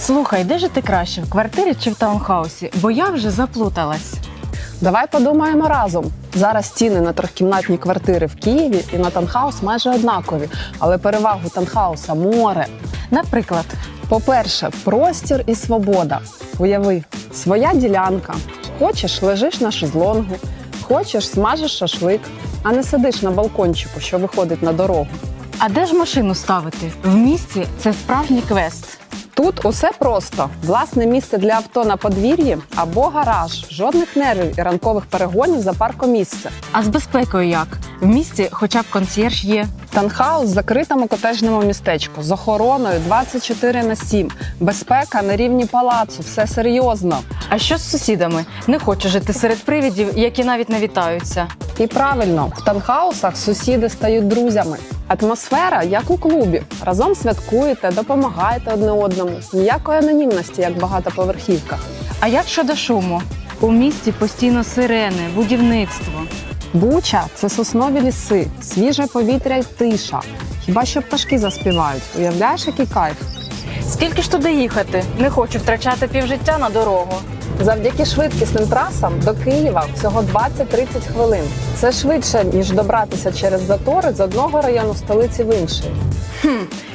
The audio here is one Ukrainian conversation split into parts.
Слухай, де жити краще, в квартирі чи в таунхаусі? Бо я вже заплуталась. Давай подумаємо разом. Зараз ціни на трьохкімнатні квартири в Києві і на танхаус майже однакові, але перевагу танхауса море. Наприклад, По-перше, простір і свобода. Уяви, своя ділянка. Хочеш, лежиш на шезлонгу, хочеш, смажиш шашлик, а не сидиш на балкончику, що виходить на дорогу. а де ж машину ставити? В місті це справжній квест. Тут усе просто: власне місце для авто на подвір'ї або гараж, жодних нервів і ранкових перегонів за паркомісце. А з безпекою як? В місті хоча б консьєрж є. Танхаус в закритому котежному містечку з охороною 24 на 7. Безпека на рівні палацу, все серйозно. А що з сусідами? Не хочу жити серед привідів, які навіть не вітаються. І правильно, в танхаусах сусіди стають друзями. Атмосфера як у клубі. Разом святкуєте, допомагаєте одне одному. Ніякої анонімності, як в багатоповерхівках. А як щодо шуму? У місті постійно сирени, будівництво. Буча це соснові ліси, свіже повітря й тиша. Хіба що пташки заспівають? Уявляєш, який кайф? Скільки ж туди їхати? Не хочу втрачати півжиття на дорогу. Завдяки швидкісним трасам до Києва всього 20-30 хвилин. Це швидше ніж добратися через затори з одного району столиці в інший.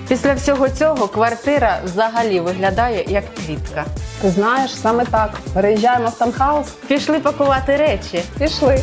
Після всього цього квартира взагалі виглядає як квітка. Ти знаєш, саме так. Переїжджаємо в танхаус. Пішли пакувати речі. Пішли.